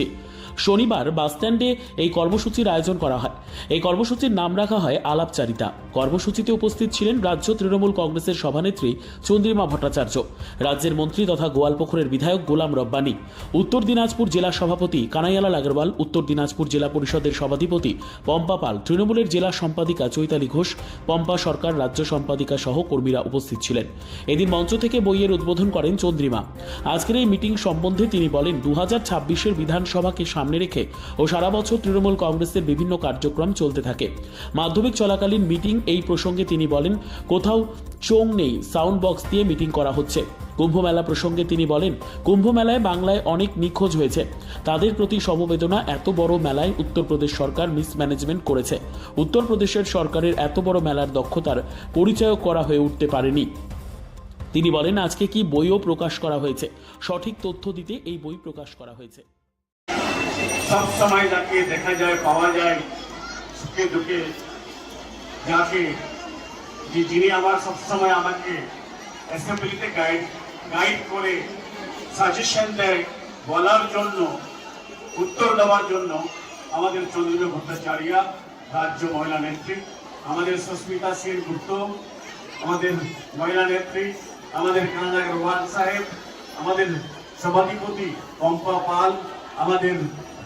কর্মসূচি শনিবার বাসস্ট্যান্ডে এই কর্মসূচির আয়োজন করা হয়। এই কর্মসূচির নাম রাখা হয় আলাপচারিতা। কর্মসূচিতে উপস্থিত ছিলেন রাজ্য তৃণমূল কংগ্রেসের সভানেত্রী চন্দ্রিমা ভট্টাচার্য, রাজ্যের মন্ত্রী তথা গোয়ালপুকুরের বিধায়ক গোলাম রব্বানী, উত্তর দিনাজপুর জেলা সভাপতি কানাইয়ালাল আগরওয়াল, উত্তর দিনাজপুর জেলা পরিষদের সভাধিপতি পম্পা পাল, তৃণমূলের জেলা সম্পাদিকা চৈতালি ঘোষ, পম্পা সরকার রাজ্য সম্পাদিকা সহ কর্মীরা উপস্থিত ছিলেন। এদিন মঞ্চ থেকে বইয়ের উদ্বোধন করেন চন্দ্রিমা। আজকের এই মিটিং সম্বন্ধে তিনি বলেন দু হাজার ছাব্বিশের বিধানসভাকে সামনে রেখে ও সারা বছর তৃণমূল কংগ্রেসের বিভিন্ন কার্যক্রম চলতে থাকে। মাধ্যমিক চলাকালীন মিটিং এই প্রসঙ্গে তিনি বলেন, কোথাও চোং নেই, সাউন্ড বক্স দিয়ে মিটিং করা হচ্ছে। কুম্ভ মেলা প্রসঙ্গে তিনি বলেন কুম্ভ মেলায় বাংলায় অনেক নিখোঁজ হয়েছে। তাদের প্রতি সমবেদনা এত বড় মেলায় উত্তরপ্রদেশ সরকার মিসম্যানেজমেন্ট করেছে। উত্তরপ্রদেশের সরকারের এত বড় মেলার দক্ষতার পরিচয় করা হয়ে উঠতে পারেনি। তিনি বলেন, আজকে কি বইও প্রকাশ করা হয়েছে? সঠিক তথ্য দিতে এই বই প্রকাশ করা হয়েছে। সব সময় যাকে দেখা যায়, পাওয়া যায়, সুখে দুঃখে যাকে। যে যিনি আমার সবসময় আমাকে অ্যাসেম্বলিতে গাইড গাইড করে সাজেশন দেয় বলার জন্য, উত্তর দেওয়ার জন্য আমাদের চন্দ্রিমা ভট্টাচার্য, রাজ্য মহিলা নেত্রী, আমাদের সুস্মিতা সেন গুপ্ত, আমাদের মহিলা নেত্রী, আমাদের কানাডা রোহান সাহেব, আমাদের সভাধিপতি পম্পা পাল, আমাদের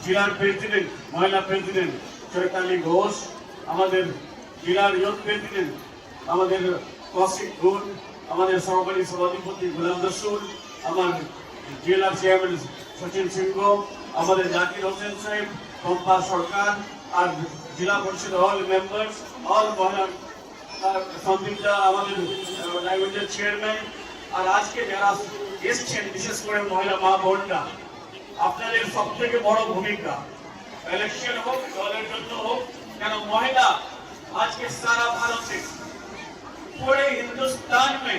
জেলার প্রেসিডেন্ট, মহিলা প্রেসিডেন্ট চৈতালি ঘোষ, আমাদের জেলার ইয়ুথ প্রেসিডেন্ট, আমাদের কৌশিক গুণ আমাদের সহকারী সভাধিপতি গোলাম রসুল আমার জেলার চেয়ারম্যান সচিন সিংহ, আমাদের জাকির হোসেন সাহেব পম্পা সরকার, আর জেলা পরিষদ অল মেম্বার্স অল মহিলা সন্দীপদা আমাদের লাইব্রেরির চেয়ারম্যান আর আজকে যারা এসছেন, বিশেষ করে মহিলা মা বোনরা আপনাদের সব থেকে বড় ভূমিকা। ইলেকশন হোক، দলের জন্য হোক، কেন মহিলা آج کے سارا بھارت سے پورے ہندوستان میں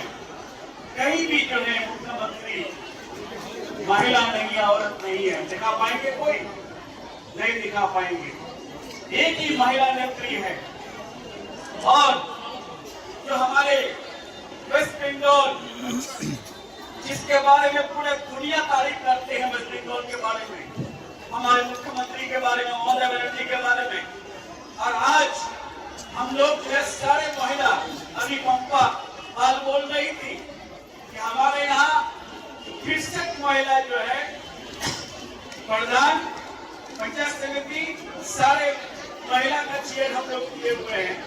کہیں بھی جو ہے مکھ منتری مہیلا نہیں عورت نہیں ہے دکھا پائیں گے کوئی نہیں دکھا پائیں گے ایک ہی مہیلا منتری ہے اور جو ہمارے ویسٹ بنگال جس کے بارے میں پورے دنیا تعریف کرتے ہیں ویسٹ بنگال کے بارے میں، ہمارے مکھ منتری کے بارے میں مہدہ بیٹی کے بارے میں۔ اور آج ہم لوگ جو ہے، سارے مہدہ ابھی پمپا بال بول رہی تھی کہ ہمارے یہاں فرسٹ مہدہ جو ہے پردان پچاس سمیتی، سارے مہدہ کا چیئر ہم لوگ کیے ہوئے ہیں۔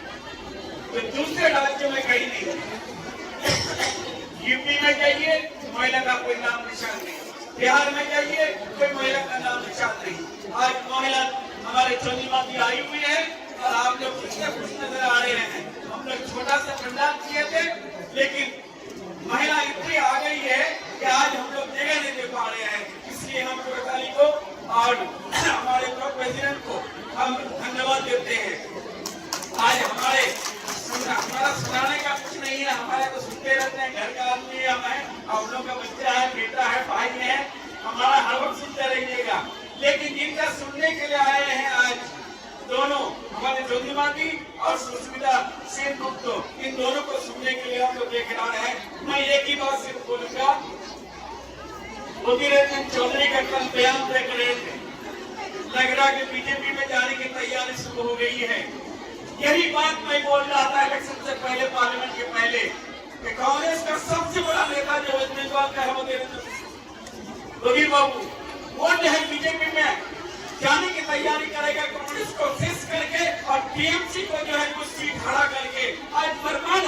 تو دوسرے راجے میں کہیں نہیں۔ ہے یو پی میں چاہیے مہیلا کا کوئی نام نشان نہیں۔ بہار میں جائیے، کوئی مہیلا کا نام نشان نہیں۔ آج مہیلا ہمارے چوری باتی آئی ہوئی ہے اور آپ لوگ کچھ نہ نظر آ رہے ہیں۔ ہم لوگ چھوٹا سا خاندان کیے تھے، لیکن مہیلا اتنی آ گئی ہے کہ آج ہم لوگ جگہ نہیں دے پا رہے ہیں۔ اس لیے ہم کوٹالی کو اور ہمارے پریزیڈنٹ کو ہم دھنیہ دیتے ہیں۔ آج ہمارے ہمارا سنانے کا کچھ نہیں ہے، ہمارے رہتے ہیں ہمارا ہر وقت اور ان دونوں کو سننے کے لیے ہم دیکھ رہا ہے میں ایک ہی بات صرف بولوں گا۔ مودی چودھری کا کل بیان دے رہے تھے لگ رہا کہ بی جے پی میں جانے کی تیاری شروع ہو گئی ہے۔ یہی بات میں بول رہا تھا الیکشن سے پہلے، پارلیمنٹ کے پہلے، کہ کانگریس کا سب سے بڑا نیتا جو میجوار کا ہے، وہ دیویندر بابو وہ جو ہے بی جے پی میں؟ جانے کی تیاری کرے گا کانگریس کو سیس کر کے اور ٹی ایم سی کو جو ہے، کچھ سیٹ کھڑا کر کے۔ آج فرمان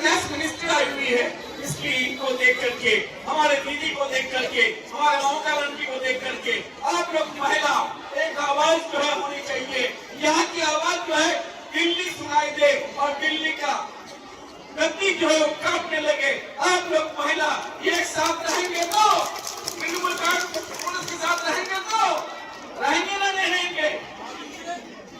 فائنانس منسٹر آئی ہوئی ہے اس کی کو دیکھ کر کے ہمارے دیدی کو دیکھ کر کے ہمارے موقع رنگی کو دیکھ کر کے آپ لوگ مہلا ایک آواز جو ہے ہونی چاہیے یہاں کی آواز جو ہے دلی سنائی دے اور دلی کا گدی جو ہے وہ کاٹنے لگے آپ لوگ مہلا ایک ساتھ رہیں گے تو ترمول کانگریس کے ساتھ رہیں گے تو رہیں گے نہ نہیں رہیں گے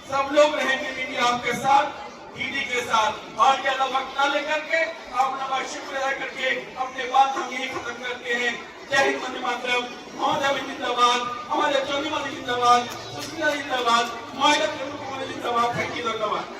سب لوگ رہیں گے دیدی آپ کے ساتھ دینی کے ساتھ اور یہ اللہ وقت نہ لے کر کے آپ نماز شکر ادا کر کے اپنے بات ہم یہی ختم کرتے ہیں۔ جے مند مندی مہد احمد زندہ باد۔ ہمارے چونی مند زندہ باد سسمیہ زندہ باد، معاہدہ کرنے کو زندہ باد۔ تھینک یو۔ دھنیہ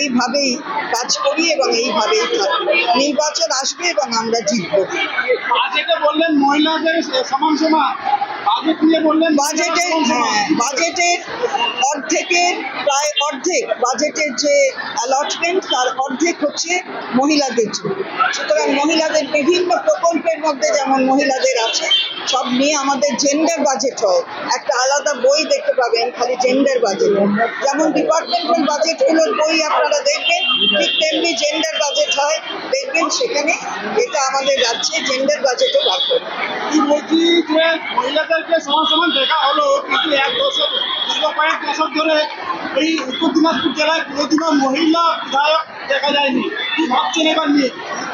এইভাবেই কাজ করি এবং এইভাবেই থাকি। নির্বাচন আসবে এবং আমরা জিতবো। বললেন মহিলাদের সমান সমান বাজেট নিয়ে বললেন বাজেটের হ্যাঁ বাজেটের অর্ধেকের প্রায় অর্ধেক বাজেটের যে অ্যালটমেন্ট তার অর্ধেক হচ্ছে মহিলাদের জন্য। সুতরাং মহিলাদের বিভিন্ন প্রকল্পের মধ্যে যেমন মহিলাদের আছে সব নিয়ে আমাদের জেন্ডার বাজেট হয়। একটা আলাদা বই দেখতে পাবেন খালি জেন্ডার বাজেট যেমন ডিপার্টমেন্টাল বাজেটগুলোর বই আপনারা দেখবেন ঠিক তেমনি জেন্ডার বাজেট হয়। দেখবেন সেখানে এটা আমাদের রাজ্যে জেন্ডার বাজেটও বার করে। বলছি যে মহিলাদেরকে সমান সমান দেখা হলো। কিন্তু এক দশক দীর্ঘ কয়েক দশক ধরে এই উত্তর দিনাজপুর জেলায় কোনোদিনও মহিলা বিধায়ক দেখা যায়নি। কি ভাবছেন এবার নিয়ে?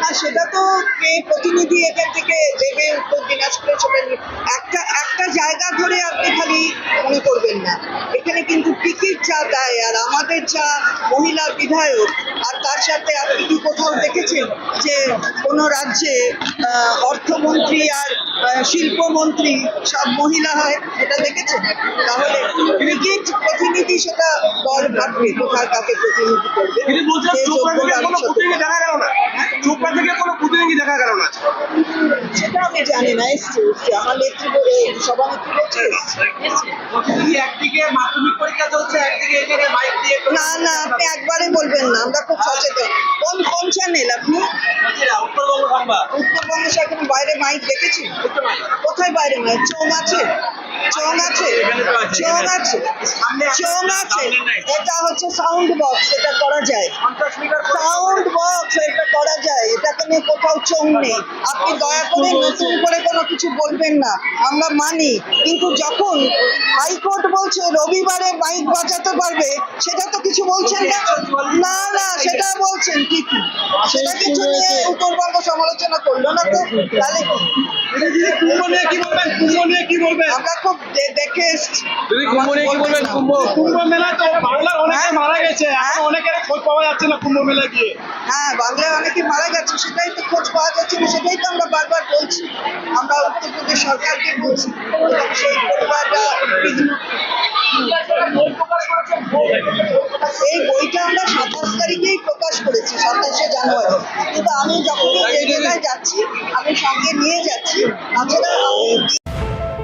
আর সেটা তো কে প্রতিনিধি এখান থেকে দেবে উত্তর দিনাজপুরে সেটা একটা একটা জায়গা ধরে আপনি খালি মনে করবেন না। এখানে কিন্তু টিকিট যা দেয় আর আমাদের যা মহিলা বিধায়ক, আর তার সাথে আপনি কি কোথাও দেখেছেন যে কোনো রাজ্যে অর্থমন্ত্রী আর শিল্পমন্ত্রী সব মহিলা হয় এটা দেখেছেন? তাহলে টিকিট প্রতিনিধি সেটা দল ভাববে কোথায় কাকে প্রতিনিধি করবে। দেখা গেল না। চোপড়া থেকে কোনো প্রতিনিধি দেখা গেল না। সেটা আমি জানি না এসছে এসছে। আমার নেত্রী সভানেত্রী বলছে একদিকে মাধ্যমিক পরীক্ষা চলছে একদিকে এখানে দিয়ে না না আপনি একবারে বলবেন না আমরা খুব সচেতন। কোন কোন চ্যানেল আপনি? উত্তরবঙ্গ সংবাদ। উত্তরবঙ্গে সেখানে বাইরে মাইক দেখেছি? কোথায় বাইরে মানে চং আছে? চং আছে? চং আছে চং আছে? এটা হচ্ছে সাউন্ড বক্স এটা করা যায়। সাউন্ড করা যায়? এটাকে নিয়ে কোথাও চোং নেই। আপনি দয়া করে নতুন করে কোনো কিছু বলবেন না। আমরা মানি। কিন্তু যখন হাইকোর্ট বলছে রবিবারে মাইক বাজাতে পারবে সেটা তো কিছু বলছেন না? না না সেটা বলছেন ঠিকই। সেটা কিছু নিয়ে উত্তরবঙ্গ সমালোচনা করল না তো? তাহলে কি? কুম্ভ নিয়ে কি বলবেন? কুম্ভ নিয়ে কি বলবেন? আমরা খুব দেখে এসছি। কুম্ভ নিয়ে কি বলবেন? কুম্ভ। কুম্ভ মেলা তো বাংলার অনেকে মারা গেছে। এখন অনেকের খোঁজ পাওয়া যাচ্ছে না কুম্ভ মেলা গিয়ে। হ্যাঁ বাংলায় অনেকে মারা গেছে সেটাই তো খোঁজ পাওয়া যাচ্ছে না, সেটাই তো আমরা বারবার বলছি। আমরা উত্তরপ্রদেশ সরকারকে বলছি। সেই পরিবাররা বিঘ্ন এই বইটা আমরা সাতাশ তারিখেই প্রকাশ করেছি, সাতাশে জানুয়ারি। কিন্তু আমি যখন যে জায়গায় যাচ্ছি, আমি সঙ্গে নিয়ে যাচ্ছি। তাছাড়া আমি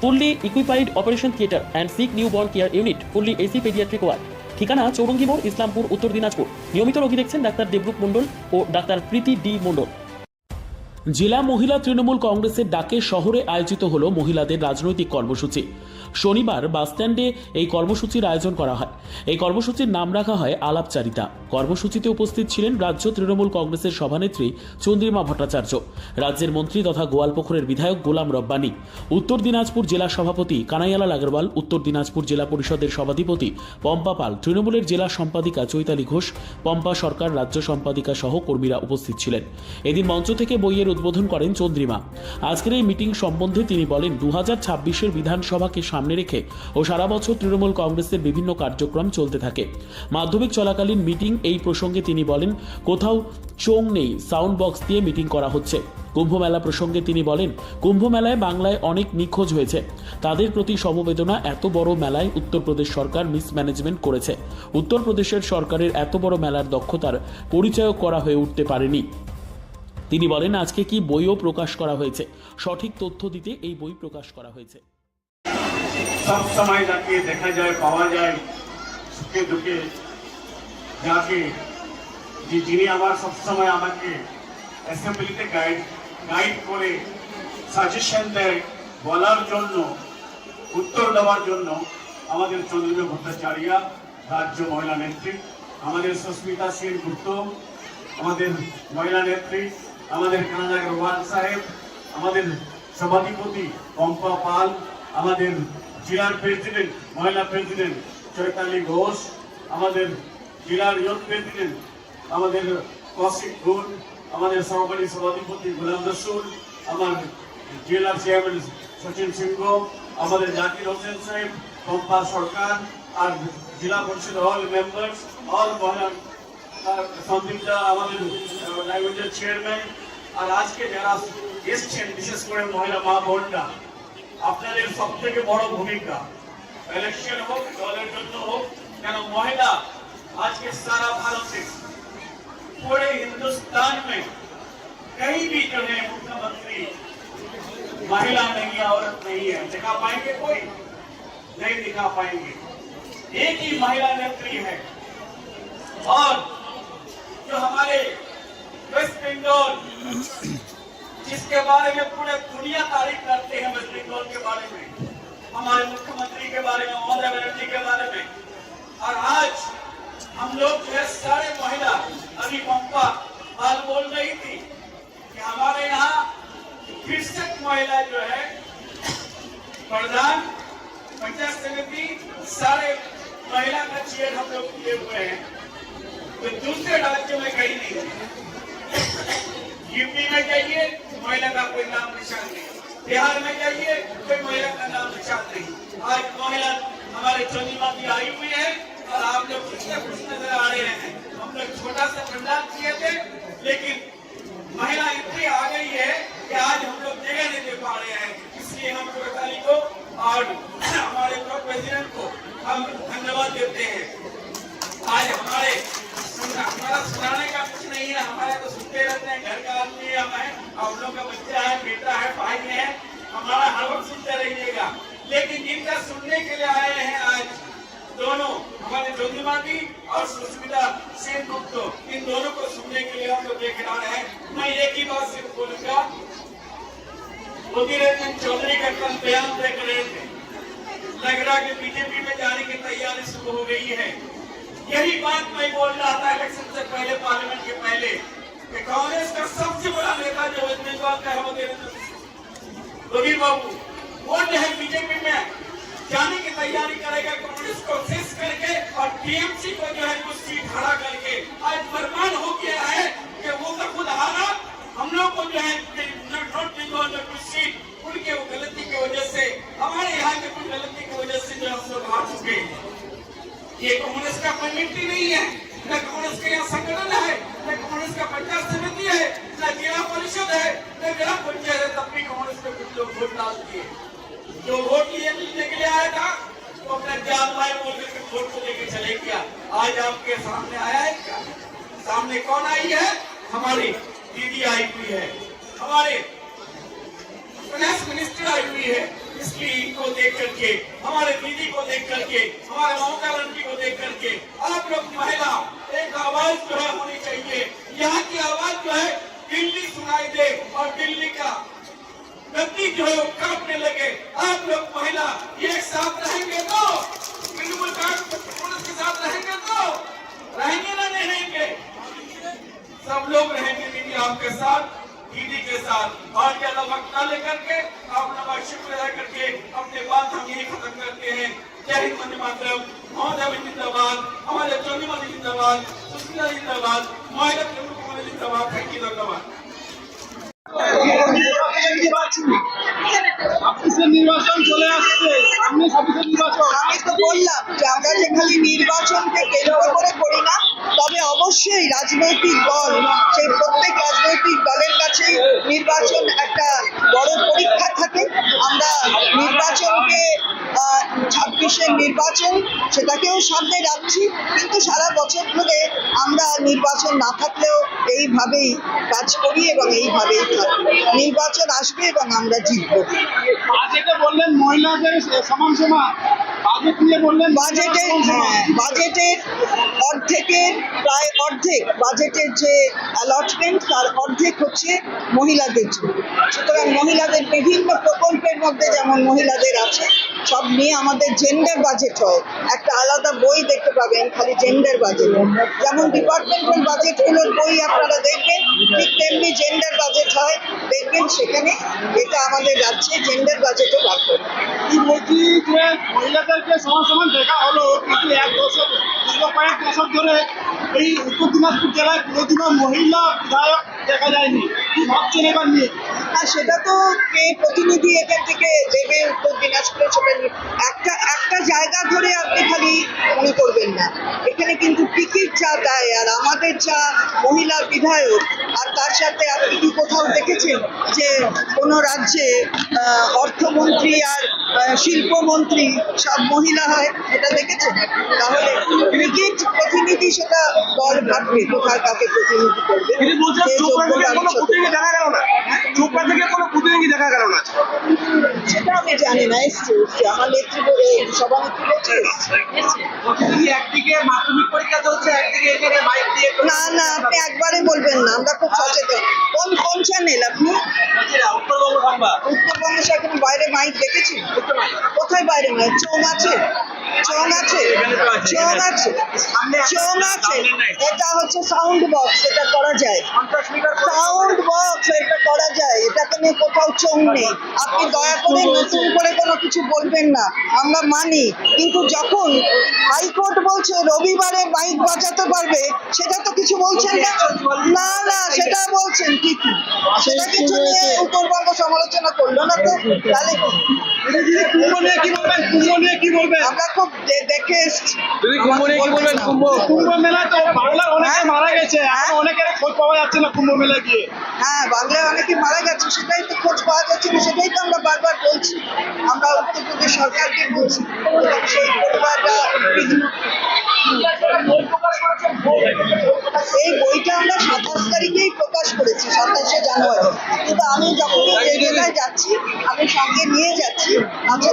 fully equipped operation theatre and sick new born care unit fully AC paediatric ward ঠিকানা চৌরঙ্গি মোড় ইসলামপুর, উত্তর দিনাজপুর। নিয়মিত রোগী দেখছেন ডাক্তার দেবরূপ মণ্ডল ও ডাক্তার প্রীতি ডি মণ্ডল। জেলা মহিলা তৃণমূল কংগ্রেসের ডাকে শহরে আয়োজিত হল মহিলাদের রাজনৈতিক কর্মসূচি। শনিবার বাসস্ট্যান্ডে এই কর্মসূচির আয়োজন করা হয়। এই কর্মসূচির নাম রাখা হয় আলাপচারিতা। কর্মসূচিতে উপস্থিত ছিলেন রাজ্য তৃণমূল কংগ্রেসের সভানেত্রী চন্দ্রিমা ভট্টাচার্য, রাজ্যের মন্ত্রী তথা গোয়ালপুকুরের বিধায়ক গোলাম রব্বানী, উত্তর দিনাজপুর জেলা সভাপতি কানাইয়ালাল আগরওয়াল, উত্তর দিনাজপুর জেলা পরিষদের সভাধিপতি পম্পা পাল, তৃণমূলের জেলা সম্পাদিকা চৈতালি ঘোষ, পম্পা সরকার রাজ্য সম্পাদিকা সহ কর্মীরা উপস্থিত ছিলেন। এদিন মঞ্চ থেকে বইয়ের উদ্বোধন করেন চন্দ্রিমা। আজকের এই মিটিং সম্বন্ধে তিনি বলেন দু হাজার ছাব্বিশের বিধানসভাকে সামনে রেখে ও সারা বছর তৃণমূল কংগ্রেসের বিভিন্ন কার্যক্রম চলতে থাকে। মাধ্যমিক চলাকালীন মিটিং এই প্রসঙ্গে তিনি বলেন, কোথাও চোং নেই, সাউন্ড বক্স দিয়ে মিটিং করা হচ্ছে। কুম্ভ মেলা প্রসঙ্গে তিনি বলেন কুম্ভ মেলায় বাংলায় অনেক নিখোঁজ হয়েছে। তাদের প্রতি সমবেদনা এত বড় মেলায় উত্তরপ্রদেশ সরকার মিসম্যানেজমেন্ট করেছে। উত্তরপ্রদেশের সরকারের এত বড় মেলার দক্ষতার পরিচয় করা হয়ে উঠতে পারেনি। তিনি বলেন, আজকে কি বইও প্রকাশ করা হয়েছে? সঠিক তথ্য দিতে এই বই প্রকাশ করা হয়েছে। সব সময় যাকে দেখা যায়, পাওয়া যায়, সুখে দুঃখে যাকে, যে যিনি আমার সবসময় আমাকে অ্যাসেম্বলিতে গাইড গাইড করে সাজেশন দেয় বলার জন্য, উত্তর দেওয়ার জন্য আমাদের চন্দ্রিমা ভট্টাচার্যা, রাজ্য মহিলা নেত্রী, আমাদের সুস্মিতা সেন গুপ্ত, আমাদের মহিলা নেত্রী, আমাদের কানাডা রোমান সাহেব, আমাদের সভাধিপতি পম্পা পাল, আমাদের জেলার প্রেসিডেন্ট, মহিলা প্রেসিডেন্ট চৈতালি ঘোষ, আমাদের জেলার ইয়ুথ প্রেসিডেন্ট, আমাদের কৌশিক গুণ আমাদের সহকারী সভাধিপতি গোলাম রসুল, আমার জেলার চেয়ারম্যান সচিন সিংহ, আমাদের জাকির হোসেন সাহেব, পম্পা সরকার, আর জেলা পরিষদ অল মেম্বার্স অল মহিলা সন্দীপদা আমাদের চেয়ারম্যান আর আজকে যারা এসছেন, বিশেষ করে মহিলা মা বোনরা আপনাদের সব থেকে বড় ভূমিকা। ইলেকশন হোক، দলের জন্য হোক، কেন মহিলা، আজকে সারা ভারতে بھارت হিন্দুস্তান মে। ہندوستان میں بھی جو ہے مکھ منتری مہیلا نہیں عورت نہیں ہے دکھا پائیں گے کوئی نہیں دکھا پائیں گے ایک ہی مہیلا نیتری ہے اور جو ہمارے ویسٹ بنگال جس کے بارے میں پورے دنیا تعریف کرتے ہیں ویسٹ دول کے بارے میں، ہمارے مکھ منتری کے بارے میں ممتا بنرجی کے بارے میں۔ اور آج ہم لوگ جو ہے، سارے مہیلا، ابھی پمپا بات بول رہی تھی کہ ہمارے یہاں فرسٹ مہیلا جو ہے، پردھان، پنچایت سمیتی، سارے مہیلا کا چیئر ہم لوگ کیے ہوئے ہیں۔ تو دوسرے راجیہ میں کہیں نہیں۔ یو پی میں چاہیے مہیلا کا کوئی نام نشان نہیں۔ بہار میں جائیے، کوئی مہیلا کا نام نشان نہیں۔ آج مہیلا ہمارے چوری ماتی آئی ہوئی ہے اور آپ لوگ خوش نہ خوش نظر آ رہے ہیں۔ ہم لوگ چھوٹا سا خاندان کیے تھے، لیکن مہیلا اتنی آ گئی ہے کہ آج ہم لوگ جگہ نہیں دے پا رہے ہیں۔ اس لیے ہم کوٹالی کو اور ہمارے پریزیڈنٹ کو ہم دھنیہ دیتے ہیں۔ آج ہمارے ہم کا بچہ ہے بیٹا ہے بھائی ہے ہمارا ہر وقت سنتے رہیے گا۔ لیکن جن کا سننے کے لیے آئے ہیں آج، دونوں، ہمارے جوتیما جی اور سسمیتا سین گپتو، ان دونوں کو سننے کے لیے ہم لوگ دیکھ رہا ہے میں ایک ہی بات صرف بولوں گا۔ مودی رنجن چودھری کا کل بیان دیکھ رہے تھے۔ لگ رہا کہ بی جے پی میں جانے کی تیاری شروع ہو گئی ہے۔ یہی بات میں بول رہا تھا الیکشن سے پہلے، پارلیمنٹ کے پہلے۔ کہ کانگریس کا سب سے بڑا نیتا جو کیجریوال کا ہے وہ دیویر بابو وہ جو ہے بی جے پی میں جانے کی تیاری کرے گا کانگریس کو سیس کر کے اور ٹی ایم سی کو جو ہے کچھ سیٹ ہرا کر کے آج برباد ہو گیا ہے کہ وہ تو خود ہارا ہم لوگ کو جو ہے کچھ سیٹ ان کے غلطی کی وجہ سے ہمارے یہاں کے کچھ غلطی کی وجہ سے جو ہم لوگ ہار چکے یہ کانگریس کا کمیٹی نہیں ہے نہ کانگریس کے یہاں سنگھن ہے نہ کمیونسٹ کا پنچایت سمیتی ہے نہ ضلع پریشد ہے نہ میرا پنچایت ہے، تب بھی کمیونسٹ پہ کچھ لوگ ووٹ ڈال دیے۔ جو ووٹ لیے ملنے کے لیے آیا تھا، وہ اپنا جان بھائی بول کر کے کو لے کے چلے گیا۔ آج آپ کے سامنے آیا ہے کیا؟ سامنے کون آئی ہے؟ ہماری دیدی آئی ہوئی ہے۔ ہمارے فائنانس منسٹر آئی ہوئی ہے۔ اس لیے ان کو دیکھ کر کے، ہمارے دیدی کو دیکھ کر کے، ہمارے ممتا بنجی کو دیکھ کر کے، آپ لوگ مہیلا ایک آواز جو ہے ছাব্বিশের নির্বাচন চলে আসছে। সামনে ছাব্বিশের নির্বাচন। আমি তো বললাম যে আমরা যে খালি নির্বাচনকে কেন্দ্র করে করি না তবে অবশ্যই রাজনৈতিক দল সেই প্রত্যেক রাজনৈতিক দলের কাছে নির্বাচন একটা বড় পরীক্ষা থাকে। আমরা নির্বাচনকে ছাব্বিশের নির্বাচন সেটাকেও সামনে রাখছি, কিন্তু সারা বছর ধরে আমরা নির্বাচন না থাকলেও এইভাবেই কাজ করি এবং এইভাবেই থাকি। নির্বাচন আসবে এবং আমরা জিতবো। বললেন মহিলাদের সমান সমান বাজেট নিয়ে বললেন বাজেটের হ্যাঁ বাজেটের অর্ধেকের প্রায় অর্ধেক বাজেটের যে অ্যালটমেন্ট তার অর্ধেক হচ্ছে মহিলাদের জন্য। সুতরাং মহিলাদের বিভিন্ন প্রকল্পের মধ্যে যেমন মহিলাদের আছে সব নিয়ে আমাদের জেন্ডার বাজেট হয়। একটা আলাদা বই দেখতে পাবেন, খালি জেন্ডার বাজেট যেমন ডিপার্টমেন্টাল বাজেটগুলোর বই আপনারা দেখবেন, ঠিক তেমনি জেন্ডার বাজেট হয়, দেখবেন সেখানে এটা আমাদের রাজ্যে জেন্ডার বাজেটও কি বলছি যে মহিলাদেরকে সমান সমান দেখা হলো, কিন্তু এক দশক দীর্ঘ কয়েক দশক ধরে এই উত্তর দিনাজপুর জেলায় কোনোদিনও মহিলা বিধায়ক দেখা যায়নি। ভাবছেন এবার নিয়ে? আর সেটা তো কে প্রতিনিধি এখান থেকে দেবে উত্তর দিনাজপুরে সেটা একটা একটা জায়গা ধরে আপনি খালি মনে করবেন না। এখানে কিন্তু টিকিট যা দেয়, আর আমাদের যা মহিলা বিধায়ক, আর তার সাথে আপনি কি কোথাও দেখেছেন যে কোনো রাজ্যে অর্থমন্ত্রী আর শিল্পমন্ত্রী সব মহিলা হয় এটা দেখেছেন? তাহলে ক্রিকেট প্রতিনিধি সেটা দল ভাববে কোথায় কাকে প্রতিনিধি করবে? তিনি বলছেন যে চোপড়া থেকে কোনো প্রতিনিধি দেখা গেল না। চোপড়া থেকে কোনো প্রতিনিধি দেখা গেল না। সেটা আমি জানি না এসছে এসছে আমার নেত্রী বলে সভানেত্রী বলছে এসছে। একদিকে মাধ্যমিক পরীক্ষা চলছে একদিকে এখানে মাইক দিয়ে না না আপনি একবারে বলবেন না আমরা খুব সচেতন। কোন কোন চ্যানেল আপনি? উত্তরবঙ্গ সেখানে বাইরে মাইক দেখেছি? কোথায় বাইরে মাইক? চোং আছে? চোং আছে? চোং আছে চোং আছে? এটা হচ্ছে সাউন্ড বক্স এটা করা যায়। সাউন্ড বক্স এটা করা যায়। এটাকে নিয়ে কোথাও চোং নেই। আপনি দয়া করে নতুন করে কোনো কিছু বলবেন না। আমরা মানি কিন্তু যখন হাইকোর্ট বলছে রবিবারে মাইক বাজাতে পারবে সেটা তো কিছু বলছেন না? না না সেটা বলছেন কি কি? সেটা কিছু নিয়ে উত্তরবঙ্গ সমালোচনা করল না তো? তাহলে কি? কুম্ভ নিয়ে কি বলবেন? কুম্ভ নিয়ে কি বলবেন? আমরা খুব দেখে এসছি। তুমি কুম্ভ নিয়ে কি বলবেন কুম্ভ? কুম্ভ মেলায় তো বাংলার অনেকে মারা গেছে। এখন অনেকের খোঁজ পাওয়া যাচ্ছে না কুম্ভ মেলায় গিয়ে। হ্যাঁ বাংলায় অনেকে মারা গেছে সেটাই তো খোঁজ পাওয়া যাচ্ছে না সেটাই তো আমরা বারবার বলছি, আমরা উত্তরপ্রদেশ সরকারকে বলছি, সেই পরিবাররা এই বইটা আমরা সাতাশ তারিখেই প্রকাশ করেছি, সাতাশে জানুয়ারি। কিন্তু আমি যখনই যে জায়গায় যাচ্ছি, আমি সঙ্গে নিয়ে যাচ্ছি আমি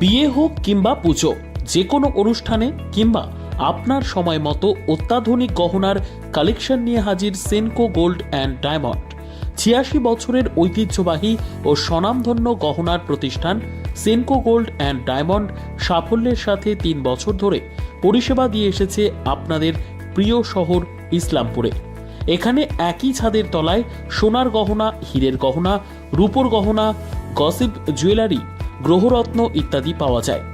বিয়ে হোক কিংবা পুজো, যে কোনো অনুষ্ঠানে কিংবা আপনার সময় মতো অত্যাধুনিক গহনার কালেকশন নিয়ে হাজির সেনকো গোল্ড অ্যান্ড ডায়মন্ড ছিয়াশি বছরের ঐতিহ্যবাহী ও স্বনামধন্য গহনার প্রতিষ্ঠান সেনকো গোল্ড অ্যান্ড ডায়মন্ড সাফল্যের সাথে তিন বছর ধরে পরিষেবা দিয়ে এসেছে আপনাদের প্রিয় শহর ইসলামপুরে। এখানে একই ছাদের তলায় সোনার গহনা, হীরের গহনা, রূপোর গহনা গসিপ জুয়েলারি গ্রহরত্ন ইত্যাদি পাওয়া যায়।